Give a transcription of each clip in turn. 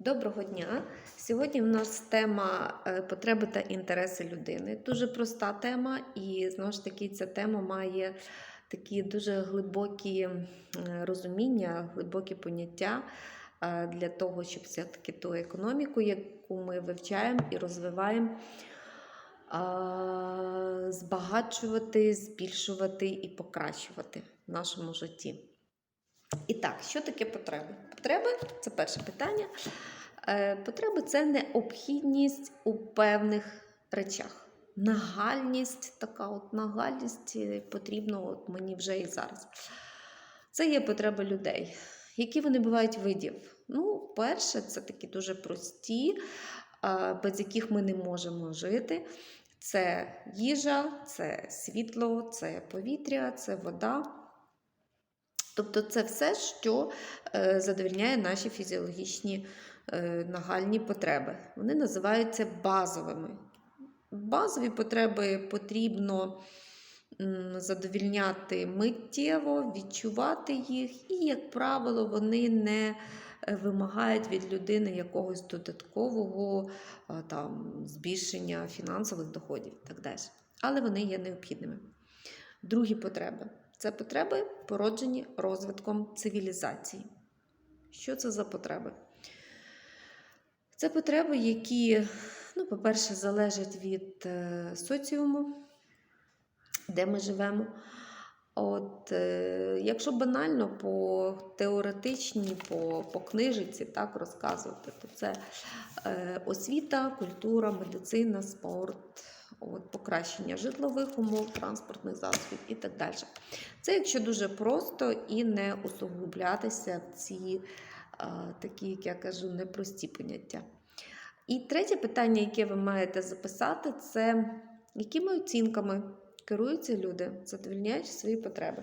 Доброго дня! Сьогодні в нас тема е, потреби та інтереси людини. Дуже проста тема, і знову ж таки ця тема має такі дуже глибокі розуміння, глибокі поняття е, для того, щоб все-таки ту економіку, яку ми вивчаємо і розвиваємо, збагачувати, збільшувати і покращувати в нашому житті. І так, що таке потреби? Потреби це перше питання. Е, Потреби це необхідність у певних речах. Нагальність, така от нагальність е, потрібна от мені вже і зараз. Це є потреби людей. Які вони бувають видів? Ну, перше, це такі дуже прості, без яких ми не можемо жити. Це їжа, це світло, це повітря, це вода. Тобто це все, що е, задовільняє наші фізіологічні е, нагальні потреби. Вони називаються базовими. Базові потреби потрібно задовільняти миттєво, відчувати їх, і, як правило, вони не е, вимагають від людини якогось додаткового там, збільшення фінансових доходів і так далі. Але вони є необхідними. Другі потреби. Це потреби, породжені розвитком цивілізації. Що це за потреби? Це потреби, які, ну, по-перше, залежать від е, соціуму, де ми живемо. От, е, якщо банально по теоретичній, по, по книжиці так розказувати, то це е, освіта, культура, медицина, спорт, от, покращення житлових умов, транспортних засобів і так далі. Це якщо дуже просто і не усугублятися в ці а, такі, як я кажу, непрості поняття. І третє питання, яке ви маєте записати, це якими оцінками керуються люди, задовільняючи свої потреби.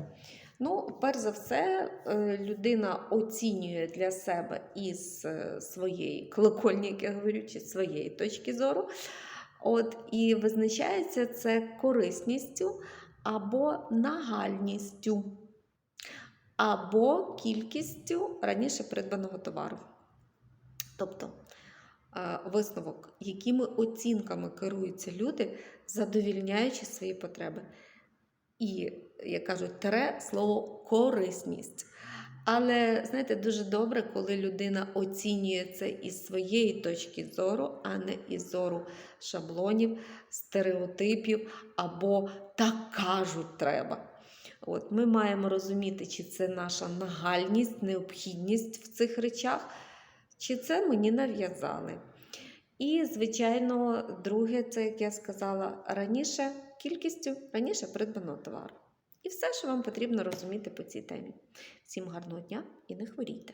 Ну, перш за все, е, людина оцінює для себе із е, своєї колокольні, як я говорю, чи своєї точки зору. От, І визначається це корисністю або нагальністю, або кількістю раніше придбаного товару. Тобто е, висновок, якими оцінками керуються люди, задовільняючи свої потреби. І, як кажуть, тере слово корисність. Але знаєте, дуже добре, коли людина оцінює це із своєї точки зору, а не із зору шаблонів, стереотипів або так кажуть треба. От Ми маємо розуміти, чи це наша нагальність, необхідність в цих речах, чи це мені нав'язали. І, звичайно, друге, це, як я сказала раніше, кількістю раніше придбаного товару. І все, що вам потрібно розуміти по цій темі. Всім гарного дня і не хворійте!